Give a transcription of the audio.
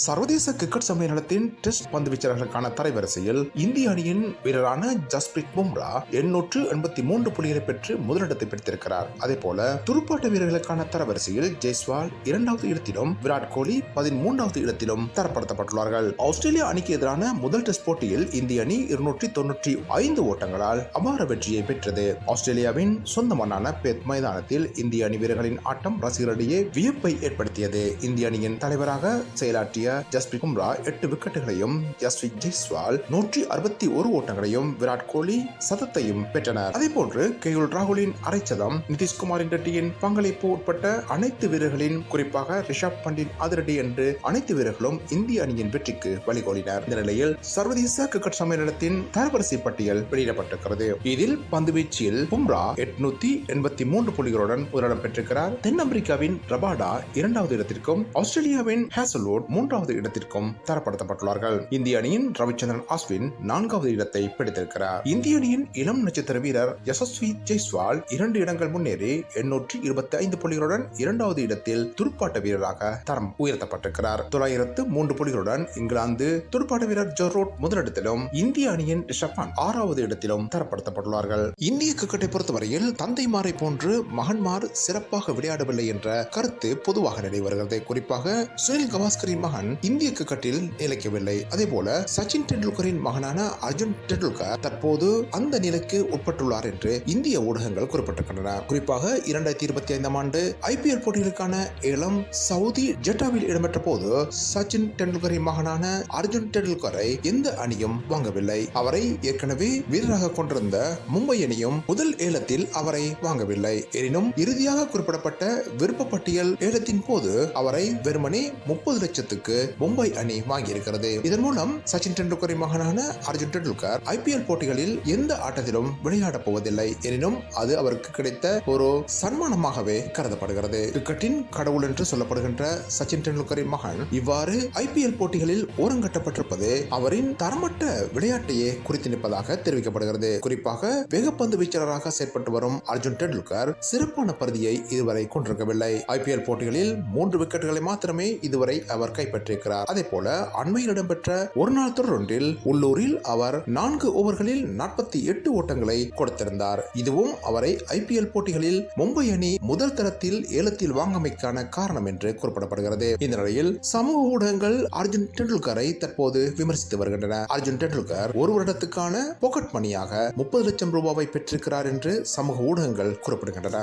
சர்வதேச கிரிக்கெட் சம்மேளனத்தின் டெஸ்ட் பந்து வீச்சாளர்களுக்கான தரைவரிசையில் இந்திய அணியின் வீரரான ஜஸ்பிரித் பும்ரா எண்ணூற்று எண்பத்தி மூன்று புள்ளிகளை பெற்று முதலிடத்தை பிடித்திருக்கிறார். அதே போல துடுப்பாட்ட வீரர்களுக்கான தரவரிசையில் ஜெய்ஸ்வால் இரண்டாவது இடத்திலும் விராட் கோலி பதிமூன்றாவது இடத்திலும் தரப்படுத்தப்பட்டுள்ளார்கள். ஆஸ்திரேலியா அணிக்கு எதிரான முதல் டெஸ்ட் போட்டியில் இந்திய அணி இருநூற்றி தொன்னூற்றி ஐந்து ஓட்டங்களால் அபார வெற்றியை பெற்றது. ஆஸ்திரேலியாவின் சொந்த மண்ணான பெத் மைதானத்தில் இந்திய அணி வீரர்களின் ஆட்டம் ரசிகர்களிடையே வியப்பை ஏற்படுத்தியது. இந்திய அணியின் தலைவராக செயலாற்றிய ஜஸ்பிரித் பும்ரா எட்டு விக்கெட்டுகளையும் ஜஸ்பிரித் ஜெய்ஸ்வால் நூற்றி அறுபத்தி ஒரு ஓட்டங்களையும் விராட் கோலி சதத்தையும் பெற்றனர். அதே போன்று கேயுல் ராகுலின் அரைச்சதம் நிதிஷ்குமாரின் ரெட்டியின் பங்களிப்பு உட்பட்ட அனைத்து வீரர்களின் குறிப்பாக ரிஷப் பண்டின் அதிரடி என்று அனைத்து வீரர்களும் இந்திய அணியின் வெற்றிக்கு வழிகோலினர். இந்த நிலையில் சர்வதேச கிரிக்கெட் சம்மேளனத்தின் தரவரிசை பட்டியல் வெளியிடப்பட்டிருக்கிறது. இதில் பந்துவீச்சில் பும்ரா எட்நூத்தி எண்பத்தி மூன்று புள்ளிகளுடன் முதலிடம் பெற்றிருக்கிறார். தென் அமெரிக்காவின் ரபாடா இரண்டாவது இடத்திற்கும் ஆஸ்திரேலியாவின் ஹேசல்வுட் மூன்றாவது இடத்திற்கும் தரப்படுத்தப்பட்டுள்ளார்கள். இந்திய அணியின் ரவிச்சந்திரன் அஸ்வின் நான்காவது இடத்தை பிடித்திருக்கிறார். இந்திய அணியின் இளம் நட்சத்திர வீரர் யசஸ்வி ஜெய்ஸ்வால் இரண்டு இடங்கள் முன்னேறி எண்ணூற்றி இருபத்தி ஐந்து புள்ளிகளுடன் இரண்டாவது இடத்தில் துடுப்பாட்ட வீரராக தரம் உயர்த்தப்பட்டிருக்கிறார். தொள்ளாயிரத்து மூன்று புள்ளிகளுடன் இங்கிலாந்து துடுப்பாட்ட வீரர் ஜோரோட் முதலிடத்திலும் இந்திய அணியின் ரிஷப் ஆறாவது இடத்திலும் தரப்படுத்தப்பட்டுள்ளார்கள். இந்திய கிரிக்கெட்டை பொறுத்தவரையில் தந்தைமாரை போன்று மகன்மார் சிறப்பாக விளையாடவில்லை என்ற கருத்து பொதுவாக நிலை வருகிறது. குறிப்பாக சுனில் கவாஸ்கரின் மகன் இந்திய கிரிக்கெட்டில் நிலைக்கவில்லை அதே போல சச்சின் டெண்டுல்கரின் மகனான அர்ஜுன் டெண்டுல்கர் தற்போது அந்த நிலைக்கு உட்பட்டுள்ளார் என்று இந்திய ஊடகங்கள் குறிப்பிட்டிருக்கின்றன. குறிப்பாக இரண்டாயிரத்தி இருபத்தி ஐந்தாம் ஆண்டு ஐபிஎல் போட்டிகளுக்கான ஏலம் சவுதி ஜெட்டாவில் இடம்பெற்ற போது சச்சின் டெண்டுல்கரின் மகனான அர்ஜுன் டெண்டுல்கரை எந்த அணியும் வாங்கவில்லை. அவரை ஏற்கனவே வீரராக கொண்டிருந்த மும்பை அணியும் முதல் ஏலத்தில் அவரை வாங்கவில்லை. எனினும் இறுதியாக குறிப்பிடப்பட்ட விருப்ப பட்டியல் ஏலத்தின் போது அவரை வெறுமனே முப்பது லட்சத்துக்கு மும்பை அணி வாங்கியிருக்கிறது. இதன் மூலம் சச்சின் டெண்டுல்கரின் மகனான அர்ஜுன் டெண்டுல்கர் ஐபிஎல் போட்டிகளில் எந்த ஆட்டத்திலும் விளையாடப் போவதில்லை. எனினும் அது அவருக்கு கிடைத்த ஒரு சன்மானமாகவே கருதப்படுகிறது. கிரிக்கெட்டின் கடவுள் என்று சொல்லப்படுகின்ற சச்சின் டெண்டுல்கரின் மகன் இவ்வாறு ஐபிஎல் போட்டிகளில் ஓரங்கட்டப்பட்டிருப்பது அவரின் தரமற்ற விளையாட்டையே குறித்து நிற்பதாக தெரிவிக்கப்படுகிறது. குறிப்பாக வேகப்பந்து வீச்சாளராக செயற்பட்டு வரும் அர்ஜுன் டெண்டுல்கர் சிறப்பான பருதியை இதுவரை கொண்டிருக்கவில்லை. ஐபிஎல் போட்டிகளில் மூன்று விக்கெட்டுகளை மாத்திரமே இதுவரை அவர் பெற்றிருக்கிறார். அதே போல அண்மையில் இடம்பெற்ற ஒரு நாள் தொடரொன்றில் உள்ளூரில் அவர் நான்கு ஓவர்களில் நாற்பத்தி எட்டு ஓட்டங்களை கொடுத்திருந்தார். இதுவும் அவரை ஐபிஎல் போட்டிகளில் மும்பை அணி முதல் தரத்தில் ஏலத்தில் வாங்கமைக்கான காரணம் என்று குறிப்பிடப்படுகிறது. இந்த நிலையில் சமூக ஊடகங்கள் அர்ஜுன் டெண்டுல்கரை தற்போது விமர்சித்து வருகின்றன. அர்ஜுன் டெண்டுல்கர் ஒரு வருடத்துக்கான பாக்கெட் மணியாக முப்பது லட்சம் ரூபாவை பெற்றிருக்கிறார் என்று சமூக ஊடகங்கள் குறிப்பிடுகின்றன.